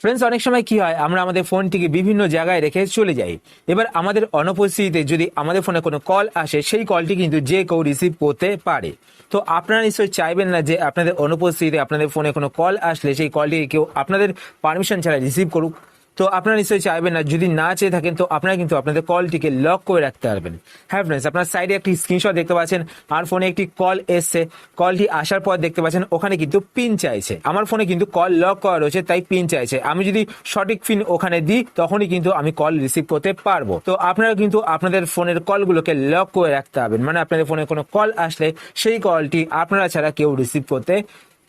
Friends অনেক সময় কি হয়, আমরা আমাদের ফোনটিকে বিভিন্ন জায়গায় রেখে চলে যাই। এবার আমাদের অনুপস্থিতিতে যদি আমাদের ফোনে কোনো কল আসে, সেই কলটি কিন্তু যে কেউ রিসিভ করতে পারে। তো আপনারা নিশ্চয়ই চাইবেন না যে আপনাদের অনুপস্থিতিতে আপনাদের ফোনে কোনো কল আসলে সেই কলটিকে কেউ আপনাদের পারমিশন ছাড়া রিসিভ করুক। তো আপনারা নিশ্চয়ই চাইবেন না, যদি না চেয়ে থাকেন, তো আপনারা কিন্তু আপনাদের কলটিকে লক করে রাখতে পারবেন। হ্যাঁ ফ্রেন্ডস আপনার সাইডে একটি স্ক্রিনশট দেখতে পাচ্ছেন আর ফোনে একটি কল এসছে। কলটি আসার পর দেখতে পাচ্ছেন, ওখানে কিন্তু পিন চাইছে। আমার ফোনে কিন্তু কল লক করা রয়েছে, তাই পিন চাইছে। আমি যদি সঠিক পিন ওখানে দিই, তখনই কিন্তু আমি কল রিসিভ করতে পারব। তো আপনারা কিন্তু আপনাদের ফোনের কলগুলোকে লক করে রাখতে হবেন মানে আপনাদের ফোনে কোনো কল আসলে সেই কলটি আপনারা ছাড়া কেউ রিসিভ করতে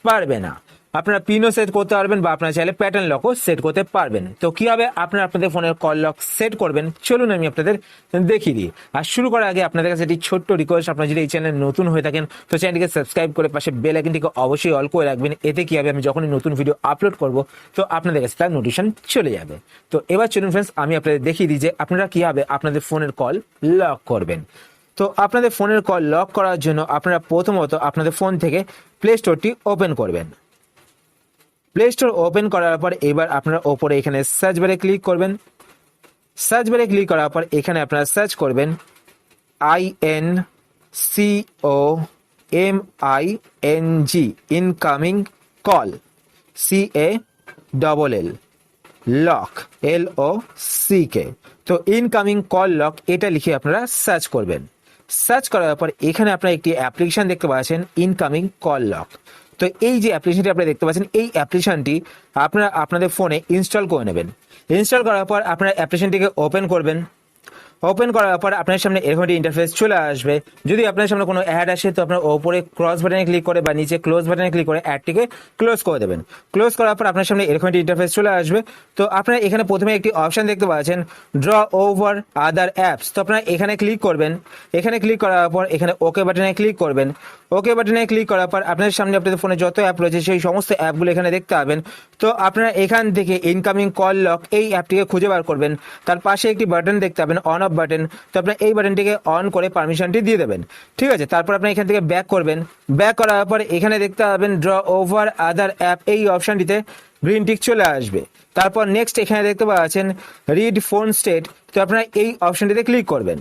পারবে না। আপনারা পিনও সেট করতে পারবেন বা আপনারা চাইলে প্যাটার্ন লকও সেট করতে পারবেন। তো কীভাবে আপনারা আপনাদের ফোনের কল লক সেট করবেন। চলুন আমি আপনাদের দেখিয়ে দিই। আর শুরু করার আগে আপনাদের কাছে একটি ছোট্ট রিকোয়েস্ট আপনারা যদি এই চ্যানেল নতুন হয়ে থাকেন, তো চ্যানেলটিকে সাবস্ক্রাইব করে পাশে বেল আইকনটিকে অবশ্যই অল করে রাখবেন। এতে কি হবে? আমি যখনই নতুন ভিডিও আপলোড করব, তো আপনাদের কাছে তার নোটিফিকেশন চলে যাবে। তো এবার চলুন ফ্রেন্ডস আমি আপনাদের দেখিয়ে দিই যে আপনারা কীভাবে আপনাদের ফোনের কল লক করবেন। তো আপনাদের ফোনের কল লক করার জন্য আপনারা প্রথমত আপনাদের ফোন থেকে প্লে স্টোরটি ওপেন করবেন। প্লে স্টোর ওপেন করার পর এবার আপনারা ওপরে এখানে সার্চ বারে ক্লিক করবেন। সার্চ বারে ক্লিক করার পর এখানে আপনারা সার্চ করবেন I N C O M I N G incoming call C A double L lock L O C K তো ইনকামিং কল লক এটা লিখে আপনারা সার্চ করবেন। সার্চ করার পর এখানে আপনার একটি অ্যাপ্লিকেশন দেখতে পাচ্ছেন ইনকামিং কল লক তো এই যে অ্যাপ্লিকেশনটি আপনি দেখতে পাচ্ছেন, এই অ্যাপ্লিকেশনটি আপনারা আপনাদের ফোনে ইনস্টল করে নেবেন। ইনস্টল করার পর আপনারা অ্যাপ্লিকেশনটিকে ওপেন করবেন। ওপেন করার পর আপনার সামনে এরকম একটি ইন্টারফেস চলে আসবে। যদি আপনার সামনে কোনো অ্যাড আসে, তো আপনার ওপরে ক্রস বাটনে ক্লিক করে বা নিচে ক্লোজ বাটনে ক্লিক করে অ্যাডটিকে ক্লোজ করে দেবেন। ক্লোজ করার পর আপনার সামনে এরকম একটি ইন্টারফেস চলে আসবে। তো আপনারা এখানে প্রথমে একটি অপশন দেখতে পাচ্ছেন ড্র ওভার আদার অ্যাপস তো আপনারা এখানে ক্লিক করবেন। এখানে ক্লিক করার পর এখানে ওকে বাটনে ক্লিক করবেন। ওকে বাটনে ক্লিক করার পর আপনার সামনে আপনাদের ফোনে যত অ্যাপ রয়েছে, সেই সমস্ত অ্যাপগুলো এখানে দেখতে পাবেন। তো আপনারা এখান থেকে ইনকামিং কল লক এই অ্যাপটিকে খুঁজে বার করবেন। তার পাশে একটি বাটন দেখতে পাবেন অন অফ বাটন তো আপনার এই বাটনটিকে অন করে পারমিশনটি দিয়ে দেবেন। ঠিক আছে? তারপর আপনি এখান থেকে ব্যাক করবেন। ব্যাক করার পর এখানে দেখতে পাবেন ড্র ওভার আদার অ্যাপ এই অপশনটিতে গ্রিন টিক চলে আসবে। তারপর নেক্সট এখানে দেখতে পাচ্ছেন রিড ফোন স্টেট তো আপনারা এই অপশানটিতে ক্লিক করবেন।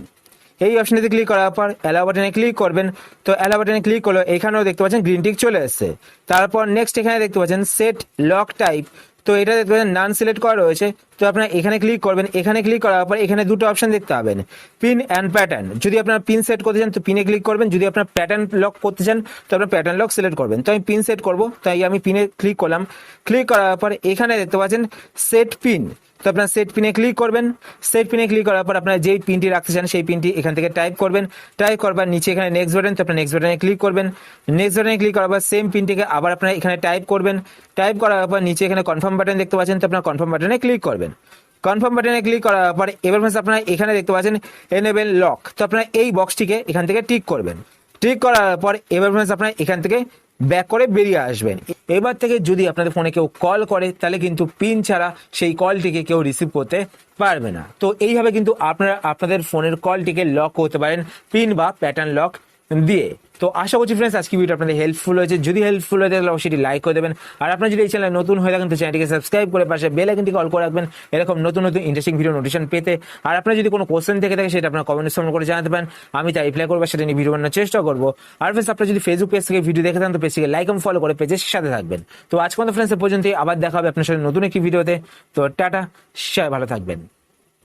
এই অপশনটিতে ক্লিক করার পর অ্যালাও বাটনে ক্লিক করবেন। তো অ্যালাও বাটনে ক্লিক করলে, এখানেও দেখতে পাচ্ছেন গ্রিন টিক চলে এসছে। তারপর নেক্সট এখানে দেখতে পাচ্ছেন সেট লক টাইপ তো এটা দেখতে পাচ্ছেন নান সিলেক্ট করা রয়েছে। তো আপনারা এখানে ক্লিক করবেন, এখানে ক্লিক করার পর এখানে দুটো অপশন দেখতে পাবেন পিন অ্যান্ড প্যাটার্ন যদি আপনারা পিন সেট করতে চান, তো পিনে ক্লিক করবেন, যদি আপনার প্যাটার্ন লক করতে চান, তো আপনার প্যাটার্ন লক সিলেক্ট করবেন। তো আমি পিন সেট করব, তাই আমি পিনে ক্লিক করলাম। ক্লিক করার পর এখানে দেখতে পাচ্ছেন সেট পিন তো আপনার সেট পিনে ক্লিক করবেন। সেট পিনে ক্লিক করার পর আপনারা যেই পিনটি রাখতে চান, সেই পিনটি এখান থেকে টাইপ করবেন। টাইপ করবার নিচে এখানে নেক্সট বাটন তো আপনার নেক্সট বাটনে ক্লিক করবেন। নেক্সট বাটনে ক্লিক করার পর সেম পিনটিকে আবার আপনারা এখানে টাইপ করবেন। টাইপ করার পর নিচে এখানে কনফার্ম বাটন দেখতে পাচ্ছেন, তো আপনার কনফার্ম বাটনে ক্লিক করবেন। কনফার্ম বাটনে ক্লিক করার পর এবার ফ্রেন্ডস আপনারা এখানে দেখতে পাচ্ছেন এনেবেল লক তো আপনারা এই বক্সটিকে এখান থেকে টিক করবেন। টিক করার পর এবার ফ্রেন্ডস আপনারা এখান থেকে ব্যাক করে বেরিয়ে আসবেন। এবার থেকে যদি আপনাদের ফোনে কেউ কল করে, তাহলে কিন্তু পিন ছাড়া সেই কলটিকে কেউ রিসিভ করতে পারবে না। তো এইভাবে কিন্তু আপনারা আপনাদের ফোনের কলটিকে লক করতে পারেন। পিন বা প্যাটার্ন লক দিয়ে তো আশা করছি ফ্রেন্ডস আজকে ভিডিও আপনাদের হেল্পফুল হয়েছে। যদি হেল্পফুল হয়ে তাহলে অবশ্যই লাইক করে দেবেন। আর আপনারা যদি এই চ্যানেল নতুন হয়ে থাকেন, তো চ্যানেলটিকে সাবস্ক্রাইব করে পাশে বেল আইকনটি কল করে রাখবেন। এরকম নতুন নতুন ইন্টারেস্টিং ভিডিও নোটিশন পেতে। আর আপনারা যদি কোনো কোশ্চেন থেকে থাকে, সেটা আপনার কমেন্ট সামনে করে জানাতে পারেন। আমি তাই রিপ্লাই করব, সেটা নিয়ে ভিডিও বানানোর চেষ্টা করব। আর ফ্রেন্ডস আপনারা যদি ফেসবুক পেজ থেকে ভিডিও দেখে থাকেন, তো পেজটিকে লাইক এবং ফলো করে পেজের সাথে থাকবেন। তো আজ পর্যন্ত ফ্রেন্ডস পর্যন্ত আবার দেখা হবে আপনার সাথে নতুন একটি ভিডিওতে তো টাটা, সবাই ভালো থাকবেন।